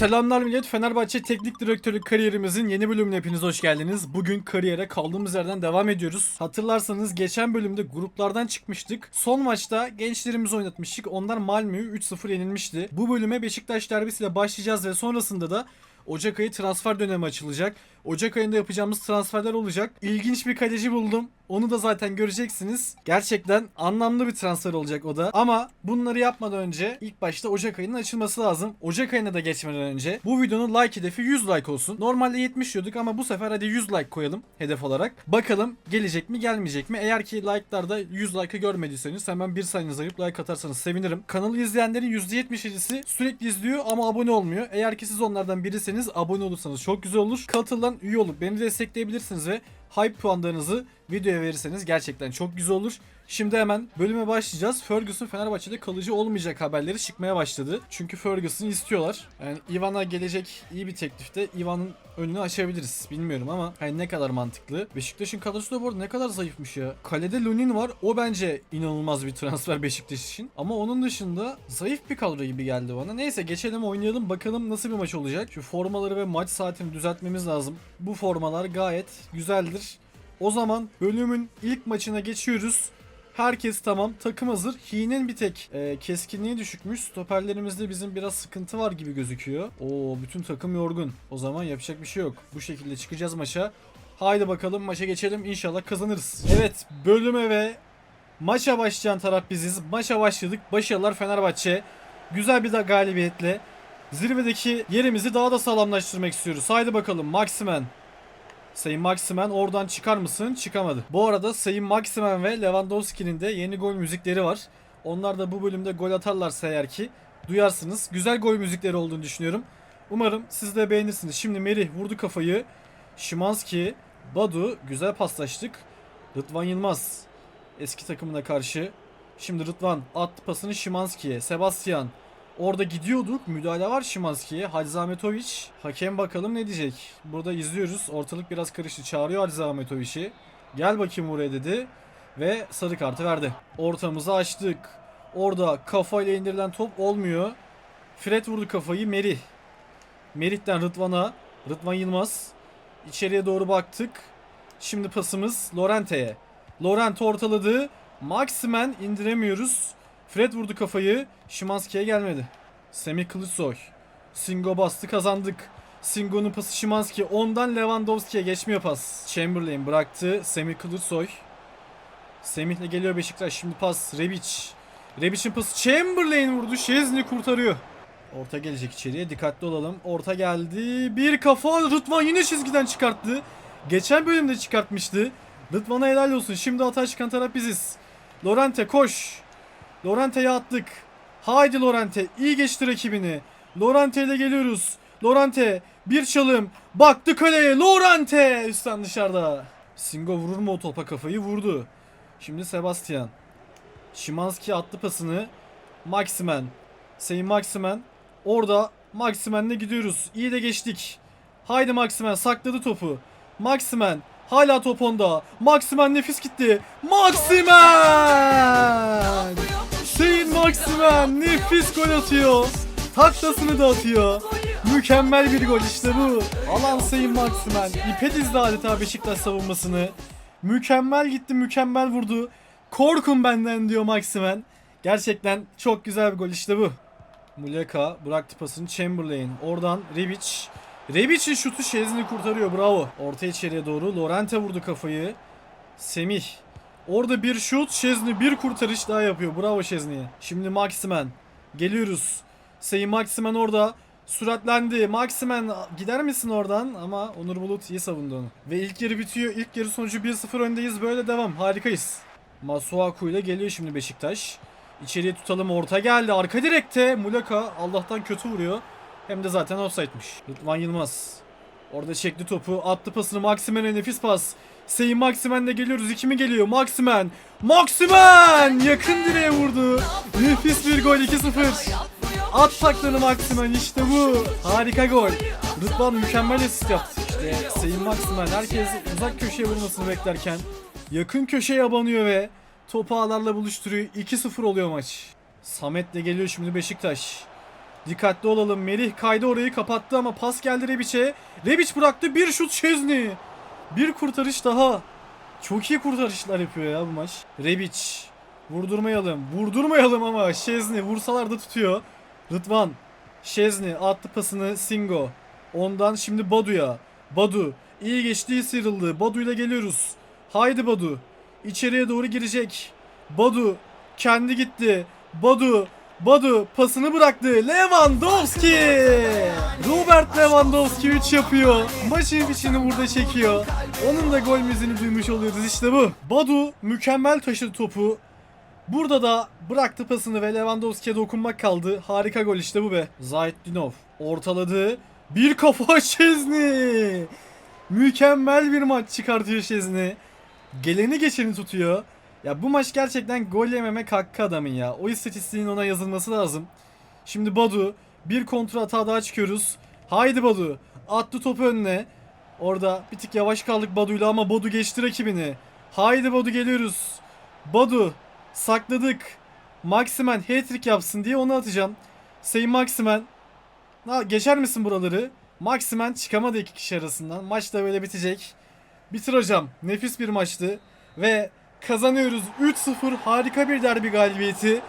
Selamlar millet. Fenerbahçe Teknik Direktörü kariyerimizin yeni bölümüne hepiniz hoş geldiniz. Bugün kariyere kaldığımız yerden devam ediyoruz. Hatırlarsanız geçen bölümde gruplardan çıkmıştık. Son maçta gençlerimizi oynatmıştık. Onlar Malmö'yü 3-0 yenilmişti. Bu bölüme Beşiktaş derbisiyle başlayacağız ve sonrasında da Ocak ayı transfer dönemi açılacak. Ocak ayında yapacağımız transferler olacak. İlginç bir kaleci buldum. Onu da zaten göreceksiniz. Gerçekten anlamlı bir transfer olacak o da. Ama bunları yapmadan önce ilk başta Ocak ayının açılması lazım. Ocak ayına da geçmeden önce bu videonun like hedefi 100 like olsun. Normalde 70 diyorduk ama bu sefer hadi 100 like koyalım hedef olarak. Bakalım gelecek mi gelmeyecek mi? Eğer ki like'larda 100 like'ı görmediyseniz hemen bir saniyenize ayıp like atarsanız sevinirim. Kanalı izleyenlerin %77'si sürekli izliyor ama abone olmuyor. Eğer ki siz onlardan biriseniz abone olursanız çok güzel olur. Katılan üye olup beni destekleyebilirsiniz ve hype puanlarınızı videoya verirseniz gerçekten çok güzel olur. Şimdi hemen bölüme başlayacağız. Ferguson Fenerbahçe'de kalıcı olmayacak haberleri çıkmaya başladı. Çünkü Ferguson'ı istiyorlar. Yani Ivan'a gelecek iyi bir teklifte Ivan'ın önünü açabiliriz. Bilmiyorum ama hani ne kadar mantıklı. Beşiktaş'ın kadrosu da bu arada ne kadar zayıfmış ya. Kalede Lunin var. O bence inanılmaz bir transfer Beşiktaş için. Ama onun dışında zayıf bir kadro gibi geldi bana. Neyse geçelim oynayalım bakalım nasıl bir maç olacak. Şu formaları ve maç saatini düzeltmemiz lazım. Bu formalar gayet güzeldir. O zaman bölümün ilk maçına geçiyoruz. Herkes tamam. Takım hazır. Hi'nin bir tek e, keskinliği düşükmüş. Stoperlerimizde bizim biraz sıkıntı var gibi gözüküyor. Oo bütün takım yorgun. O zaman yapacak bir şey yok. Bu şekilde çıkacağız maça. Haydi bakalım maça geçelim. İnşallah kazanırız. Evet bölüme ve maça başlayan taraf biziz. Maça başladık. Başarılar Fenerbahçe. Güzel bir de galibiyetle zirvedeki yerimizi daha da sağlamlaştırmak istiyoruz. Haydi bakalım Maximen. Sayın Maximen oradan çıkar mısın? Çıkamadı. Bu arada Sayın Maximen ve Lewandowski'nin de yeni gol müzikleri var. Onlar da bu bölümde gol atarlarsa eğer ki duyarsınız. Güzel gol müzikleri olduğunu düşünüyorum. Umarım siz de beğenirsiniz. Şimdi Merih vurdu kafayı. Şimanski, Badu güzel paslaştık. Rıdvan Yılmaz eski takımına karşı. Şimdi Rıdvan attı pasını Şimanski'ye. Sebastian Orada gidiyorduk. Müdahale var Şimanski'ye. Hadzi Ahmetoviç. Hakem bakalım ne diyecek. Burada izliyoruz. Ortalık biraz karıştı. Çağırıyor Hadzi Ahmetoviç'i. Gel bakayım buraya dedi. Ve sarı kartı verdi. Ortamızı açtık. Orada kafayla indirilen top olmuyor. Fred vurdu kafayı. Merih. Merih'ten Rıdvan'a. Rıdvan Yılmaz. İçeriye doğru baktık. Şimdi pasımız Lorente'ye. Lorente ortaladı. Maximen indiremiyoruz. Fred vurdu kafayı. Şimanski'ye gelmedi. Semih Kılıçsoy. Singo bastı kazandık. Singo'nun pası Şimanski. Ondan Lewandowski'ye geçmiyor pas. Chamberlain bıraktı. Semih Kılıçsoy. Semih'le geliyor Beşiktaş. Şimdi pas Rebic. Rebic'in pası Chamberlain vurdu. Şezni kurtarıyor. Orta gelecek içeriye. Dikkatli olalım. Orta geldi. Bir kafa. Rıdvan yine çizgiden çıkarttı. Geçen bölümde çıkartmıştı. Rıdvan'a helal olsun. Şimdi hata çıkan taraf biziz. Lorente koş. Lorente'ye attık. Haydi Lorente. iyi geçti rakibini. Lorente ile geliyoruz. Lorente bir çalım. Baktı kaleye. Lorente üstten dışarıda. Singo vurur mu o topa kafayı? Vurdu. Şimdi Sebastian. Şimanski attı pasını. Maximen. Sayın Maximen. Orada Maximen'le gidiyoruz. İyi de geçtik. Haydi Maximen sakladı topu. Maximen hala top onda. Maximen nefis gitti. Maximen! Maximen nefis gol atıyor. Taklasını da atıyor. Mükemmel bir gol işte bu. Alan Sayın Maximen. İpe dizdi adeta Beşiktaş savunmasını. Mükemmel gitti mükemmel vurdu. Korkun benden diyor Maximen. Gerçekten çok güzel bir gol işte bu. Muleka bıraktı pasını Chamberlain. Oradan Rebic. Rebic'in şutu Şezni kurtarıyor bravo. Orta içeriye doğru Lorente vurdu kafayı. Semih. Orada bir şut Şezni bir kurtarış daha yapıyor. Bravo Şezni'ye. Şimdi Maximen. Geliyoruz. Sayın Maximen orada. Süratlendi. Maximen gider misin oradan? Ama Onur Bulut iyi savundu onu. Ve ilk yarı bitiyor. İlk yarı sonucu 1-0 öndeyiz. Böyle devam. Harikayız. Masuaku ile geliyor şimdi Beşiktaş. İçeriye tutalım. Orta geldi. Arka direkte. Muleka Allah'tan kötü vuruyor. Hem de zaten offside'miş. Rıdvan Yılmaz. Orada çekti topu. Attı pasını Maximen'e nefis pas. Sayın Maximen'le geliyoruz. İki mi geliyor? Maximen. Maximen! Yakın direğe vurdu. Nefis bir gol 2-0. At taklını Maximen işte bu. Harika gol. Rıdvan mükemmel asist yaptı. İşte Sayın Maximen herkes uzak köşeye vurmasını beklerken yakın köşeye abanıyor ve topu ağlarla buluşturuyor. 2-0 oluyor maç. Samet'le geliyor şimdi Beşiktaş. Dikkatli olalım. Melih kaydı orayı kapattı ama pas geldi Rebic'e. Rebic bıraktı. Bir şut Şezni. Bir kurtarış daha. Çok iyi kurtarışlar yapıyor ya bu maç. Rebic. Vurdurmayalım. Vurdurmayalım ama Şezni vursalar da tutuyor. Rıdvan. Şezni attı pasını Singo. Ondan şimdi Badu'ya. Badu. iyi geçti iyi sıyrıldı. Badu ile geliyoruz. Haydi Badu. İçeriye doğru girecek. Badu. Kendi gitti. Badu. Badu pasını bıraktı. Lewandowski. Robert Lewandowski 3 yapıyor. Maçın içini burada çekiyor. Onun da gol müziğini duymuş oluyoruz işte bu. Badu mükemmel taşıdı topu. Burada da bıraktı pasını ve Lewandowski'ye dokunmak kaldı. Harika gol işte bu be. Zaytdinov ortaladı. Bir kafa Şezni. Mükemmel bir maç çıkartıyor Şezni. Geleni geçeni tutuyor. Ya bu maç gerçekten gol yememek hakkı adamın ya. O istatistiğin ona yazılması lazım. Şimdi Badu bir kontra hata daha çıkıyoruz. Haydi Badu. Attı topu önüne. Orada bir tık yavaş kaldık Badu'yla ama Badu geçti rakibini. Haydi Badu geliyoruz. Badu sakladık. Maximen hat-trick yapsın diye onu atacağım. Sayın Maximen. Ha, geçer misin buraları? Maximen çıkamadı iki kişi arasından. Maç da böyle bitecek. Bitir hocam. Nefis bir maçtı. Ve kazanıyoruz. 3-0 harika bir derbi galibiyeti.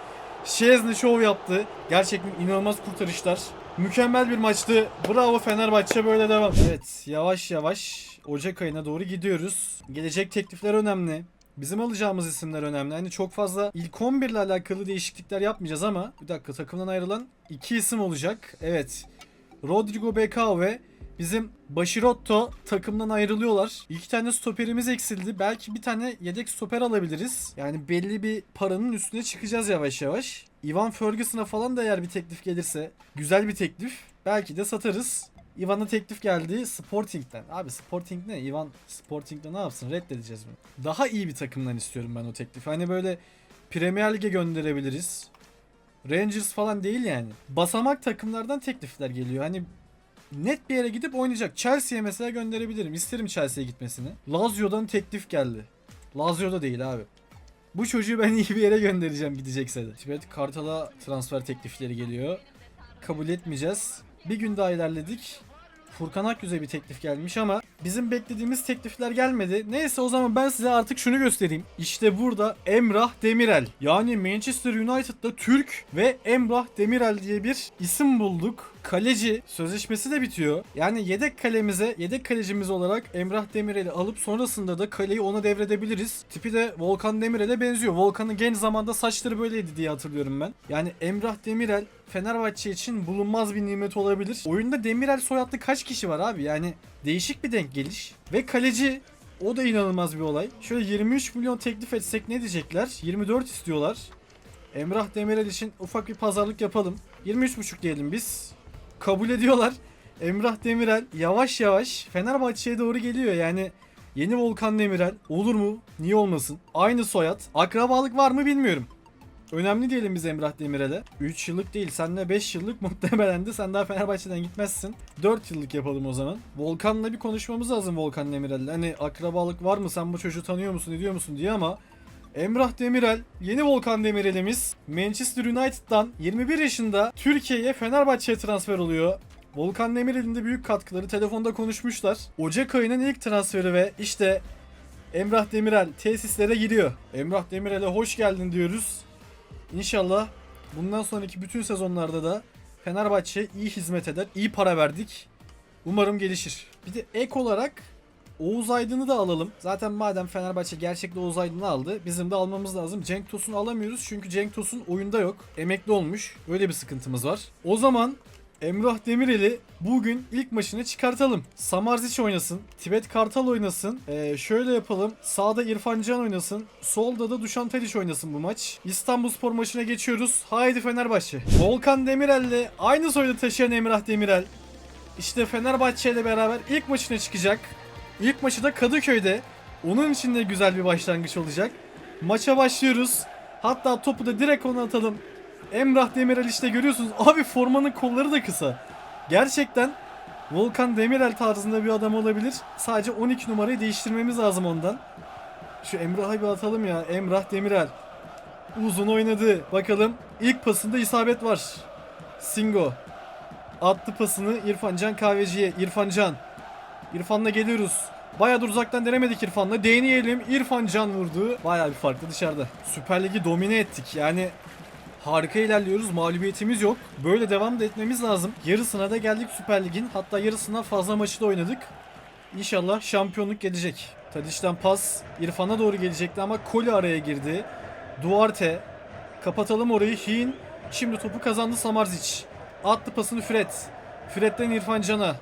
Şezni şov yaptı. Gerçekten inanılmaz kurtarışlar. Mükemmel bir maçtı. Bravo Fenerbahçe böyle devam. Evet yavaş yavaş Ocak ayına doğru gidiyoruz. Gelecek teklifler önemli. Bizim alacağımız isimler önemli. Hani çok fazla ilk 11 ile alakalı değişiklikler yapmayacağız ama bir dakika takımdan ayrılan iki isim olacak. Evet. Rodrigo Becao ve bizim Bashirotto takımdan ayrılıyorlar. İki tane stoperimiz eksildi. Belki bir tane yedek stoper alabiliriz. Yani belli bir paranın üstüne çıkacağız yavaş yavaş. Ivan Ferguson'a falan da eğer bir teklif gelirse güzel bir teklif. Belki de satarız. Ivan'a teklif geldi Sporting'den. Abi Sporting ne? Ivan Sporting'de ne yapsın? Reddedeceğiz mi? Daha iyi bir takımdan istiyorum ben o teklifi. Hani böyle Premier Lig'e gönderebiliriz. Rangers falan değil yani. Basamak takımlardan teklifler geliyor. Hani net bir yere gidip oynayacak. Chelsea'ye mesela gönderebilirim. İsterim Chelsea'ye gitmesini. Lazio'dan teklif geldi. Lazio'da değil abi. Bu çocuğu ben iyi bir yere göndereceğim gidecekse de. Tibet Kartal'a transfer teklifleri geliyor. Kabul etmeyeceğiz. Bir gün daha ilerledik. Furkan Akgüz'e bir teklif gelmiş ama bizim beklediğimiz teklifler gelmedi. Neyse o zaman ben size artık şunu göstereyim. İşte burada Emrah Demirel. Yani Manchester United'da Türk ve Emrah Demirel diye bir isim bulduk. Kaleci sözleşmesi de bitiyor. Yani yedek kalemize, yedek kalecimiz olarak Emrah Demirel'i alıp sonrasında da kaleyi ona devredebiliriz. Tipi de Volkan Demirel'e benziyor. Volkan'ın genç zamanda saçları böyleydi diye hatırlıyorum ben. Yani Emrah Demirel Fenerbahçe için bulunmaz bir nimet olabilir. Oyunda Demirel soyadlı kaç kişi var abi? Yani değişik bir denk geliş. Ve kaleci o da inanılmaz bir olay. Şöyle 23 milyon teklif etsek ne diyecekler? 24 istiyorlar. Emrah Demirel için ufak bir pazarlık yapalım. 23,5 diyelim biz. Kabul ediyorlar. Emrah Demirel yavaş yavaş Fenerbahçe'ye doğru geliyor. Yani yeni Volkan Demirel olur mu? Niye olmasın? Aynı soyad. Akrabalık var mı bilmiyorum. Önemli diyelim biz Emrah Demirel'e. 3 yıllık değil senle 5 yıllık muhtemelen de sen daha Fenerbahçe'den gitmezsin. 4 yıllık yapalım o zaman. Volkan'la bir konuşmamız lazım Volkan Demirel'le. Hani akrabalık var mı sen bu çocuğu tanıyor musun ediyor musun diye ama Emrah Demirel, yeni Volkan Demirel'imiz Manchester United'dan 21 yaşında Türkiye'ye Fenerbahçe'ye transfer oluyor. Volkan Demirel'in de büyük katkıları telefonda konuşmuşlar. Ocak ayının ilk transferi ve işte Emrah Demirel tesislere giriyor. Emrah Demirel'e hoş geldin diyoruz. İnşallah bundan sonraki bütün sezonlarda da Fenerbahçe iyi hizmet eder. İyi para verdik. Umarım gelişir. Bir de ek olarak Oğuz Aydın'ı da alalım. Zaten madem Fenerbahçe gerçekte Oğuz Aydın'ı aldı bizim de almamız lazım. Cenk Tosun'u alamıyoruz çünkü Cenk Tosun oyunda yok. Emekli olmuş. Böyle bir sıkıntımız var. O zaman Emrah Demirel'i bugün ilk maçını çıkartalım. Samarzic oynasın. Tibet Kartal oynasın. Ee, şöyle yapalım. Sağda İrfan Can oynasın. Solda da Dušan Tadić oynasın bu maç. İstanbulspor maçına geçiyoruz. Haydi Fenerbahçe. Volkan Demirel'le aynı soyda taşıyan Emrah Demirel. İşte Fenerbahçe ile beraber ilk maçına çıkacak. İlk maçı da Kadıköy'de. Onun için de güzel bir başlangıç olacak. Maça başlıyoruz. Hatta topu da direkt ona atalım. Emrah Demirel işte görüyorsunuz. Abi formanın kolları da kısa. Gerçekten Volkan Demirel tarzında bir adam olabilir. Sadece 12 numarayı değiştirmemiz lazım ondan. Şu Emrah'ı bir atalım ya. Emrah Demirel. Uzun oynadı. Bakalım ilk pasında isabet var. Singo. attı pasını İrfan Can Kahveci'ye. İrfan Can. İrfan'la geliyoruz. Bayağı uzaktan denemedik İrfan'la. Deneyelim. İrfan Can vurdu. Bayağı bir farklı dışarıda. Süper Lig'i domine ettik. Yani harika ilerliyoruz. Mağlubiyetimiz yok. Böyle devam da etmemiz lazım. Yarısına da geldik Süper Lig'in. Hatta yarısından fazla maçı da oynadık. İnşallah şampiyonluk gelecek. Tadiş'ten pas İrfan'a doğru gelecekti ama Koli araya girdi. Duarte. Kapatalım orayı. Hin. Şimdi topu kazandı Samarzic. Attı pasını Fred. Fred'den İrfan Can'a.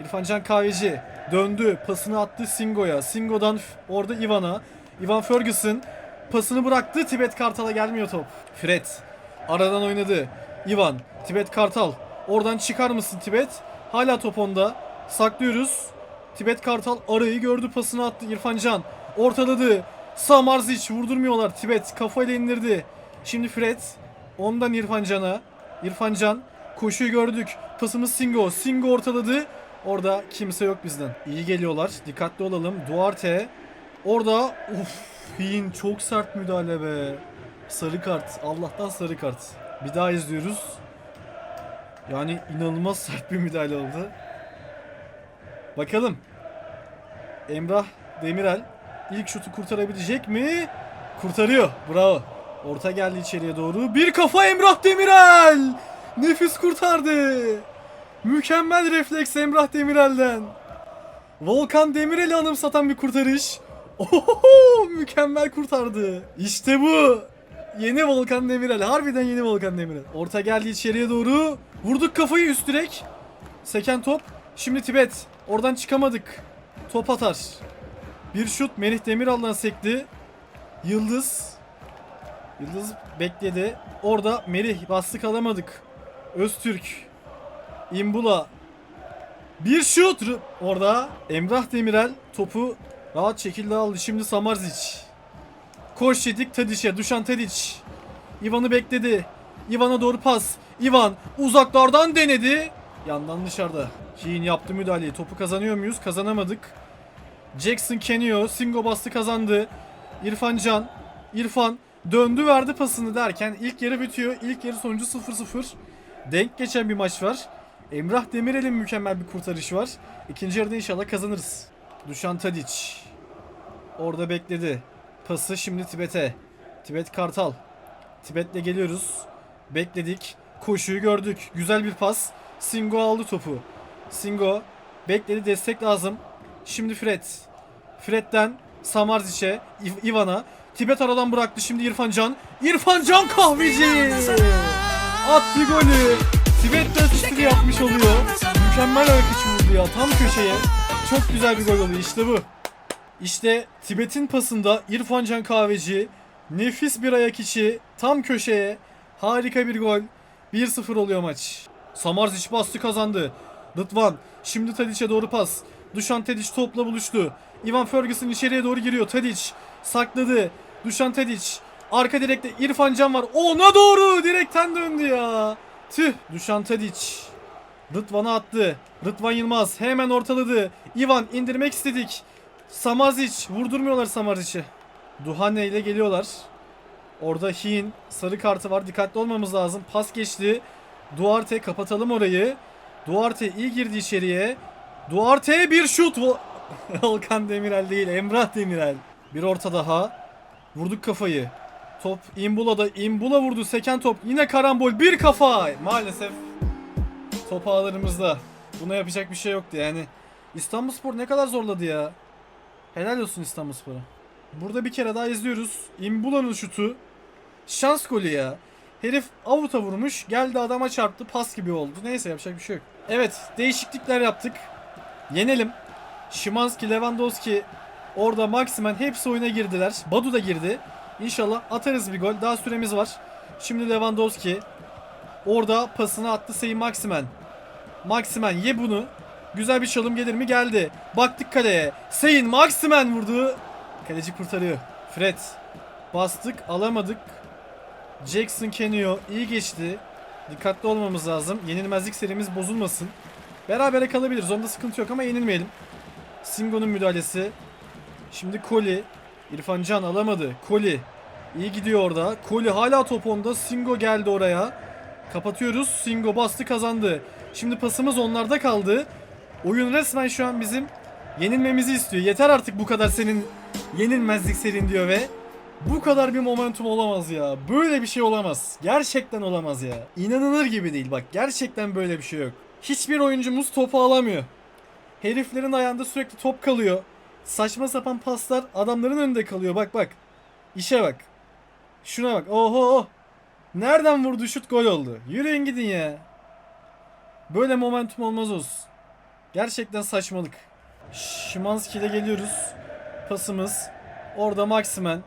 İrfan Can Kahveci. Döndü. Pasını attı Singo'ya. Singo'dan orada Ivan'a. Ivan Ferguson. Pasını bıraktı. Tibet Kartal'a gelmiyor top. Fred. Aradan oynadı. Ivan. Tibet Kartal. Oradan çıkar mısın Tibet? Hala top onda. Saklıyoruz. Tibet Kartal arayı gördü pasını attı İrfan Can. Ortaladı. Samarzic vurdurmuyorlar. Tibet kafayla indirdi. Şimdi Fred. Ondan İrfan Can'a. İrfan Can. Koşuyu gördük. Pasımız Singo. Singo ortaladı. Orada kimse yok bizden. İyi geliyorlar. Dikkatli olalım. Duarte. Orada uf Hin çok sert müdahale be. Sarı kart. Allah'tan sarı kart. Bir daha izliyoruz. Yani inanılmaz sert bir müdahale oldu. Bakalım. Emrah Demirel ilk şutu kurtarabilecek mi? Kurtarıyor. Bravo. Orta geldi içeriye doğru. Bir kafa Emrah Demirel. Nefis kurtardı. Mükemmel refleks Emrah Demirel'den. Volkan Demirel'i anımsatan bir kurtarış. Oho, mükemmel kurtardı. İşte bu. Yeni Volkan Demirel. Harbiden yeni Volkan Demirel. Orta geldi içeriye doğru. Vurduk kafayı üst direk. Seken top. Şimdi Tibet. Oradan çıkamadık. Top atar. Bir şut Melih Demiral'dan sekti. Yıldız. Yıldız bekledi. Orada Melih bastık alamadık. Öztürk. İmbula. Bir şut. Orada Emrah Demirel topu rahat şekilde aldı. Şimdi Samarzic. Koş yedik Tadic'e. Dušan Tadic. Ivan'ı bekledi. Ivan'a doğru pas. Ivan uzaklardan denedi. Yandan dışarıda. Keane yaptı müdahaleyi. Topu kazanıyor muyuz? Kazanamadık. Jackson Kenio. Singo bastı kazandı. İrfan Can. İrfan döndü verdi pasını derken ilk yarı bitiyor. İlk yarı sonucu 0-0. Denk geçen bir maç var. Emrah Demirel'in mükemmel bir kurtarışı var. İkinci yarıda inşallah kazanırız. Dušan Tadic. Orada bekledi. Pası şimdi Tibet'e. Tibet Kartal. Tibet'le geliyoruz. Bekledik. Koşuyu gördük. Güzel bir pas. Singo aldı topu. Singo bekledi destek lazım. Şimdi Fred. Fred'den Samarzic'e, İv- Ivan'a. Tibet aradan bıraktı şimdi İrfan Can. İrfan Can kahveci. Attı golü. Tibet de asistini yapmış oluyor. Mükemmel içi vurdu ya tam köşeye. Çok güzel bir gol oluyor işte bu. İşte Tibet'in pasında İrfan Can Kahveci nefis bir ayak içi tam köşeye harika bir gol. 1-0 oluyor maç. Samarzic bastı kazandı. Rıdvan şimdi Tadic'e doğru pas. Dušan Tadic topla buluştu. Ivan Ferguson içeriye doğru giriyor. Tadic sakladı. Dušan Tadic arka direkte İrfan Can var. Ona doğru direkten döndü ya. Tüh Dušan Tadic Rıdvan'a attı. Rıdvan Yılmaz hemen ortaladı. Ivan indirmek istedik. Samazic vurdurmuyorlar Samazic'i. Duhane ile geliyorlar. Orada Hin sarı kartı var. Dikkatli olmamız lazım. Pas geçti. Duarte kapatalım orayı. Duarte iyi girdi içeriye. Duarte bir şut. Vol- Volkan Demirel değil. Emrah Demirel. Bir orta daha. Vurduk kafayı. Top Imbula'da. Imbula vurdu. Seken top. Yine karambol. Bir kafa. Maalesef top ağlarımızda. Buna yapacak bir şey yoktu yani. İstanbulspor ne kadar zorladı ya. Helal olsun İstanbulspor'a. Burada bir kere daha izliyoruz. Imbula'nın şutu. Şans golü ya. Herif avuta vurmuş. Geldi adama çarptı. Pas gibi oldu. Neyse yapacak bir şey yok. Evet değişiklikler yaptık. Yenelim. Şimanski, Lewandowski, orada Maximen hepsi oyuna girdiler. Badu da girdi. İnşallah atarız bir gol. Daha süremiz var. Şimdi Lewandowski. Orada pasını attı Sayın Maximen. Maximen ye bunu. Güzel bir çalım gelir mi? Geldi. Baktık kaleye. Sayın Maximen vurdu. Kaleci kurtarıyor. Fred. Bastık alamadık. Jackson Kenio iyi geçti. Dikkatli olmamız lazım. Yenilmezlik serimiz bozulmasın. Berabere kalabiliriz. Onda sıkıntı yok ama yenilmeyelim. Singo'nun müdahalesi. Şimdi Koli. İrfan Can alamadı. Koli. İyi gidiyor orada. Koli hala top onda. Singo geldi oraya. Kapatıyoruz. Singo bastı kazandı. Şimdi pasımız onlarda kaldı. Oyun resmen şu an bizim yenilmemizi istiyor. Yeter artık bu kadar senin yenilmezlik serin diyor ve bu kadar bir momentum olamaz ya. Böyle bir şey olamaz. Gerçekten olamaz ya. İnanılır gibi değil bak. Gerçekten böyle bir şey yok. Hiçbir oyuncumuz topu alamıyor. Heriflerin ayağında sürekli top kalıyor. Saçma sapan paslar adamların önünde kalıyor. Bak bak. İşe bak. Şuna bak. Oho. Nereden vurdu şut gol oldu. Yürüyün gidin ya. Böyle momentum olmaz olsun. Gerçekten saçmalık. Şimanski ile geliyoruz. Pasımız. Orada Maximen.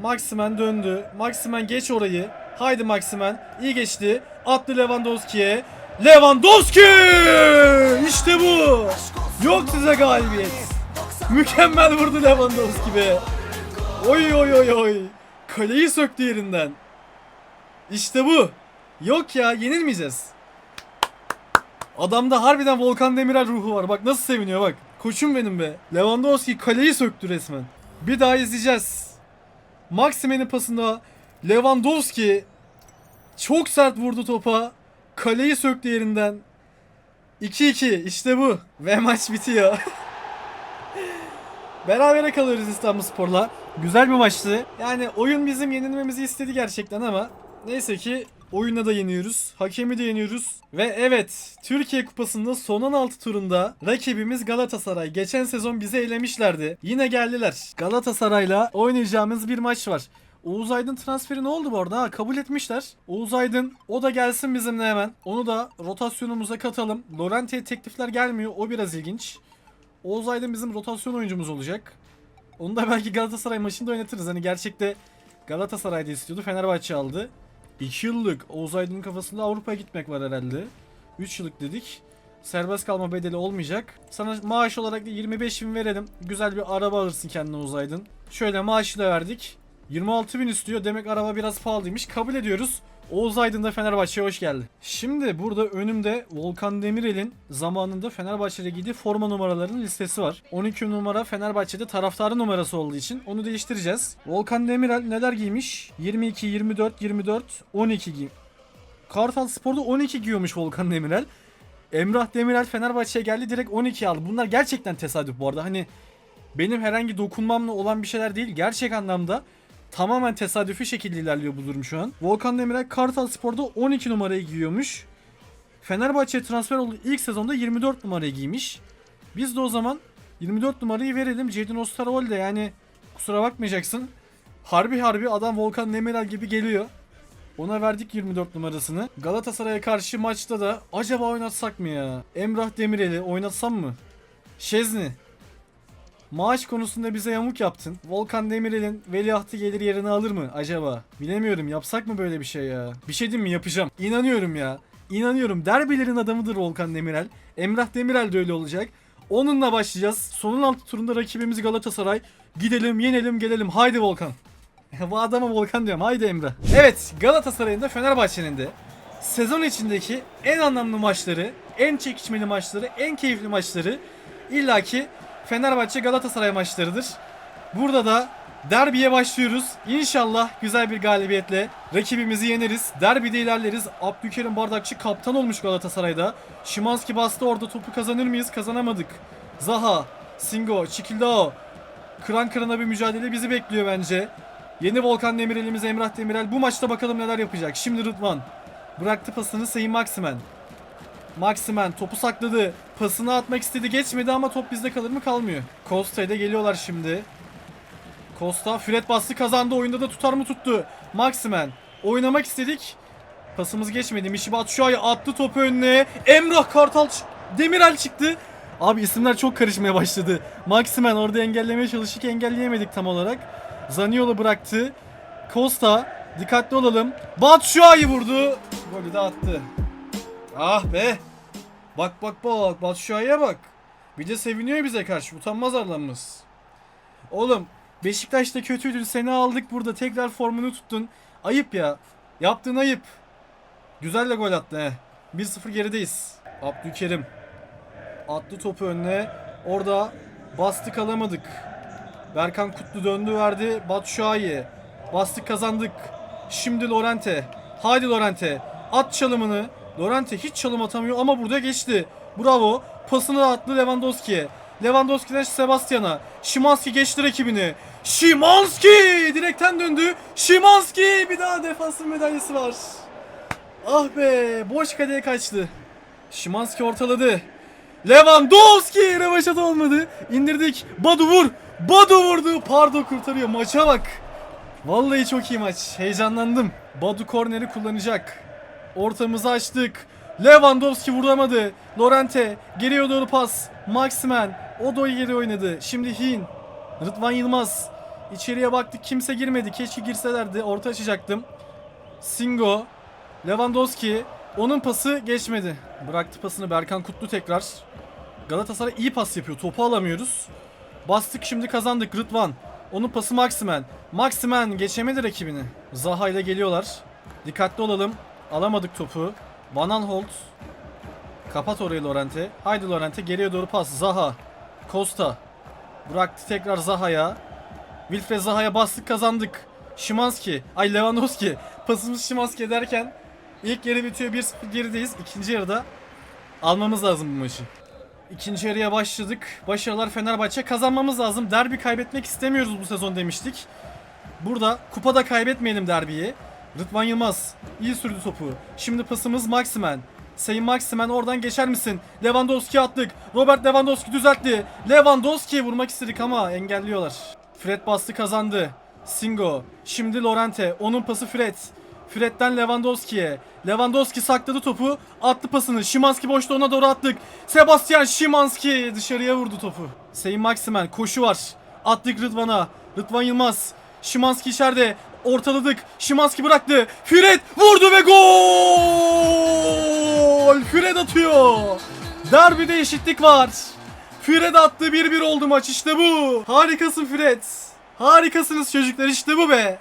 Maximen döndü. Maximen geç orayı. Haydi Maximen. İyi geçti. Attı Lewandowski'ye. Lewandowski! İşte bu. Yok size galibiyet. Mükemmel vurdu Lewandowski be. Oy oy oy oy. Kaleyi söktü yerinden. İşte bu. Yok ya yenilmeyeceğiz. Adamda harbiden Volkan Demirel ruhu var. Bak nasıl seviniyor bak. Koçum benim be. Lewandowski kaleyi söktü resmen. Bir daha izleyeceğiz. Maximen'in pasında Lewandowski çok sert vurdu topa. Kaleyi söktü yerinden. 2-2 işte bu. Ve maç bitiyor. Berabere kalıyoruz İstanbulspor'la. Güzel bir maçtı. Yani oyun bizim yenilmemizi istedi gerçekten ama neyse ki oyunda da yeniyoruz. Hakemi de yeniyoruz. Ve evet Türkiye Kupası'nda son 16 turunda rakibimiz Galatasaray. Geçen sezon bizi elemişlerdi. Yine geldiler. Galatasaray'la oynayacağımız bir maç var. Oğuz Aydın transferi ne oldu bu arada? Ha, kabul etmişler. Oğuz Aydın o da gelsin bizimle hemen. Onu da rotasyonumuza katalım. Lorente'ye teklifler gelmiyor. O biraz ilginç. Oğuz Aydın bizim rotasyon oyuncumuz olacak. Onu da belki Galatasaray maçında oynatırız. Hani gerçekte Galatasaray'da istiyordu. Fenerbahçe aldı. 2 yıllık Oğuz Aydın'ın kafasında Avrupa'ya gitmek var herhalde. 3 yıllık dedik. Serbest kalma bedeli olmayacak. Sana maaş olarak da 25 bin verelim. Güzel bir araba alırsın kendine Oğuz Aydın. Şöyle maaşı da verdik. 26 bin istiyor. Demek araba biraz pahalıymış. Kabul ediyoruz. Oğuz Aydın da Fenerbahçe'ye hoş geldi. Şimdi burada önümde Volkan Demirel'in zamanında Fenerbahçe'de giydiği forma numaralarının listesi var. 12 numara Fenerbahçe'de taraftarı numarası olduğu için onu değiştireceğiz. Volkan Demirel neler giymiş? 22, 24, 24, 12 giy. Kartal Spor'da 12 giyiyormuş Volkan Demirel. Emrah Demirel Fenerbahçe'ye geldi direkt 12 aldı. Bunlar gerçekten tesadüf bu arada. Hani benim herhangi dokunmamla olan bir şeyler değil. Gerçek anlamda tamamen tesadüfi şekilde ilerliyor bu durum şu an. Volkan Demirel Kartal Spor'da 12 numarayı giyiyormuş. Fenerbahçe'ye transfer olduğu ilk sezonda 24 numarayı giymiş. Biz de o zaman 24 numarayı verelim. Cedin Osterwolde yani kusura bakmayacaksın. Harbi harbi adam Volkan Demirel gibi geliyor. Ona verdik 24 numarasını. Galatasaray'a karşı maçta da acaba oynatsak mı ya? Emrah Demirel'i oynatsam mı? Şezni. Maaş konusunda bize yamuk yaptın. Volkan Demirel'in veliahtı gelir yerini alır mı acaba? Bilemiyorum yapsak mı böyle bir şey ya? Bir şey diyeyim mi yapacağım. İnanıyorum ya. İnanıyorum. Derbilerin adamıdır Volkan Demirel. Emrah Demirel de öyle olacak. Onunla başlayacağız. Sonun altı turunda rakibimiz Galatasaray. Gidelim, yenelim, gelelim. Haydi Volkan. Bu adama Volkan diyorum. Haydi Emrah. Evet, Galatasaray'ın da Fenerbahçe'nin de sezon içindeki en anlamlı maçları, en çekişmeli maçları, en keyifli maçları illaki Fenerbahçe Galatasaray maçlarıdır. Burada da derbiye başlıyoruz. İnşallah güzel bir galibiyetle rakibimizi yeneriz. Derbide ilerleriz. Abdülkerim Bardakçı kaptan olmuş Galatasaray'da. Şimanski bastı orada topu kazanır mıyız? Kazanamadık. Zaha, Singo, Çikildao. Kıran kırana bir mücadele bizi bekliyor bence. Yeni Volkan Demirel'imiz Emrah Demirel. Bu maçta bakalım neler yapacak. Şimdi Rıdvan. Bıraktı pasını Sayın Maximen. Maximen topu sakladı. Pasını atmak istedi geçmedi ama top bizde kalır mı kalmıyor. Costa'ya da geliyorlar şimdi. Costa Fred bastı kazandı oyunda da tutar mı tuttu. Maximen oynamak istedik. Pasımız geçmedi. Mişi Batshuayi attı topu önüne. Emrah Kartal Demirel çıktı. Abi isimler çok karışmaya başladı. Maximen orada engellemeye çalıştık engelleyemedik tam olarak. Zaniolo bıraktı. Costa dikkatli olalım. Batshuayi vurdu. Golü de attı. Ah be. Bak bak bak Batshuayi'ye bak. Bir de seviniyor bize karşı. Utanmaz arlanmaz. Oğlum Beşiktaş'ta kötüydün seni aldık burada tekrar formunu tuttun. Ayıp ya. Yaptığın ayıp. Güzel de gol attı he. 1-0 gerideyiz. Abdülkerim. Attı topu önüne. Orada bastık alamadık. Berkan Kutlu döndü verdi. Batshuayi. Bastık kazandık. Şimdi Lorente. Haydi Lorente. At çalımını. Lorente hiç çalım atamıyor ama burada geçti. Bravo. Pasını attı Lewandowski'ye. Lewandowski'den Sebastian'a. Şimanski geçti rakibini. Şimanski direkten döndü. Şimanski bir daha defansın medalyası var. Ah be boş kaleye kaçtı. Şimanski ortaladı. Lewandowski rövaşata olmadı. İndirdik. Badu vur. Badu vurdu. Pardon kurtarıyor. Maça bak. Vallahi çok iyi maç. Heyecanlandım. Badu korneri kullanacak. Ortamızı açtık. Lewandowski vuramadı. Lorente geriye doğru pas. Maximen Odo'yu geri oynadı. Şimdi Hin. Rıdvan Yılmaz. İçeriye baktık kimse girmedi. Keşke girselerdi. Orta açacaktım. Singo. Lewandowski. Onun pası geçmedi. Bıraktı pasını Berkan Kutlu tekrar. Galatasaray iyi pas yapıyor. Topu alamıyoruz. Bastık şimdi kazandık Rıdvan. Onun pası Maximen. Maximen geçemedi rakibini. Zaha ile geliyorlar. Dikkatli olalım. Alamadık topu. Van Aanholt. Kapat orayı Lorente. Haydi Lorente geriye doğru pas. Zaha. Costa. Bıraktı tekrar Zaha'ya. Wilfred Zaha'ya bastık kazandık. Şimanski. Ay Lewandowski. Pasımız Şimanski derken ilk yarı bitiyor 1-0 gerideyiz. İkinci yarıda almamız lazım bu maçı. İkinci yarıya başladık. Başarılar Fenerbahçe kazanmamız lazım. Derbi kaybetmek istemiyoruz bu sezon demiştik. Burada kupada kaybetmeyelim derbiyi. Rıdvan Yılmaz iyi sürdü topu. Şimdi pasımız Maximen. Sayın Maximen oradan geçer misin? Lewandowski attık. Robert Lewandowski düzeltti. Lewandowski vurmak istedik ama engelliyorlar. Fred bastı kazandı. Singo. Şimdi Lorente. Onun pası Fred. Fred'den Lewandowski'ye. Lewandowski sakladı topu. Attı pasını. Şimanski boşta ona doğru attık. Sebastian Şimanski dışarıya vurdu topu. Sayın Maximen koşu var. Attık Rıdvan'a. Rıdvan Yılmaz. Şimanski içeride. Ortaladık. Şimanski bıraktı. Fred vurdu ve gol! Fred atıyor. Derbide eşitlik var. Fred attı 1-1 oldu maç işte bu. Harikasın Fred. Harikasınız çocuklar işte bu be.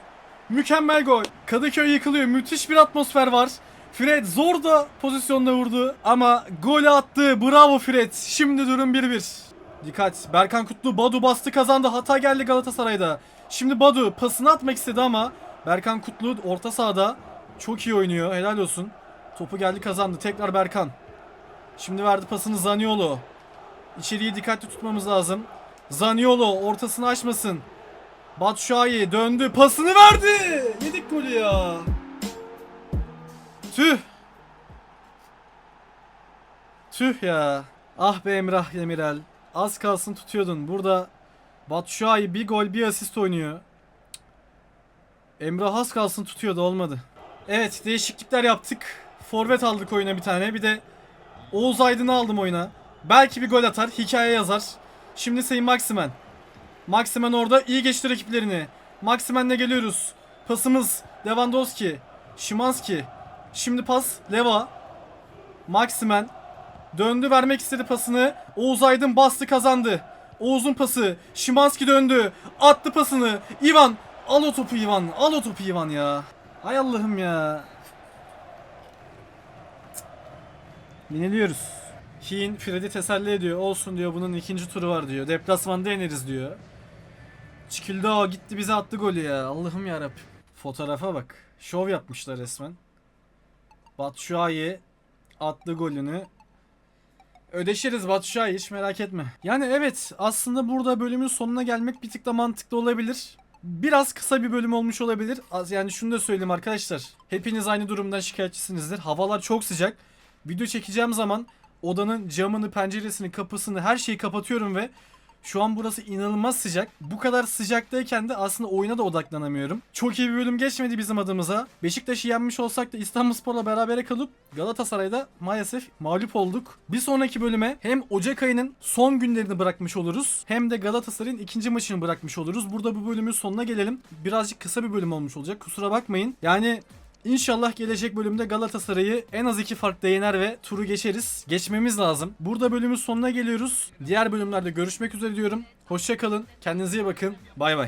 Mükemmel gol. Kadıköy yıkılıyor. Müthiş bir atmosfer var. Fred zor da pozisyonda vurdu ama golü attı. Bravo Fred. Şimdi durum 1-1. Dikkat. Berkan Kutlu Badu bastı kazandı. Hata geldi Galatasaray'da. Şimdi Badu pasını atmak istedi ama Berkan Kutlu orta sahada çok iyi oynuyor. Helal olsun. Topu geldi kazandı. Tekrar Berkan. Şimdi verdi pasını Zaniolo. İçeriği dikkatli tutmamız lazım. Zaniolo ortasını açmasın. Batshuayi döndü pasını verdi. Yedik golü ya. Tüh. Tüh ya. Ah be Emrah Demirel. Az kalsın tutuyordun. Burada Batshuayi bir gol bir asist oynuyor. Emrah az kalsın tutuyordu olmadı. Evet değişiklikler yaptık. Forvet aldık oyuna bir tane. Bir de Oğuz Aydın'ı aldım oyuna. Belki bir gol atar. Hikaye yazar. Şimdi Sayın Maximen. Maximen orada iyi geçti rakiplerini. Maximen'le geliyoruz. Pasımız Lewandowski. Şimanski. Şimdi pas Leva. Maximen. Döndü vermek istedi pasını. Oğuz Aydın bastı kazandı. Oğuz'un pası. Şimanski döndü. Attı pasını. Ivan. Al o topu Ivan. Al o topu Ivan ya. Hay Allah'ım ya. Yeniliyoruz. Hin Fred'i teselli ediyor. Olsun diyor bunun ikinci turu var diyor. Deplasmanda yeneriz diyor. Çıkıldı o gitti bize attı golü ya. Allah'ım yarabbim. Fotoğrafa bak. Şov yapmışlar resmen. Batshuayi attı golünü. Ödeşiriz Batshuayi hiç merak etme. Yani evet aslında burada bölümün sonuna gelmek bir tık da mantıklı olabilir. Biraz kısa bir bölüm olmuş olabilir. Yani şunu da söyleyeyim arkadaşlar. Hepiniz aynı durumdan şikayetçisinizdir. Havalar çok sıcak. Video çekeceğim zaman odanın camını, penceresini, kapısını her şeyi kapatıyorum ve şu an burası inanılmaz sıcak. Bu kadar sıcaktayken de aslında oyuna da odaklanamıyorum. Çok iyi bir bölüm geçmedi bizim adımıza. Beşiktaş'ı yenmiş olsak da İstanbulspor'la berabere kalıp Galatasaray'da maalesef mağlup olduk. Bir sonraki bölüme hem Ocak ayının son günlerini bırakmış oluruz hem de Galatasaray'ın ikinci maçını bırakmış oluruz. Burada bu bölümün sonuna gelelim. Birazcık kısa bir bölüm olmuş olacak. Kusura bakmayın. Yani İnşallah gelecek bölümde Galatasaray'ı en az iki farkla yener ve turu geçeriz. Geçmemiz lazım. Burada bölümün sonuna geliyoruz. Diğer bölümlerde görüşmek üzere diyorum. Hoşça kalın. Kendinize iyi bakın. Bay bay.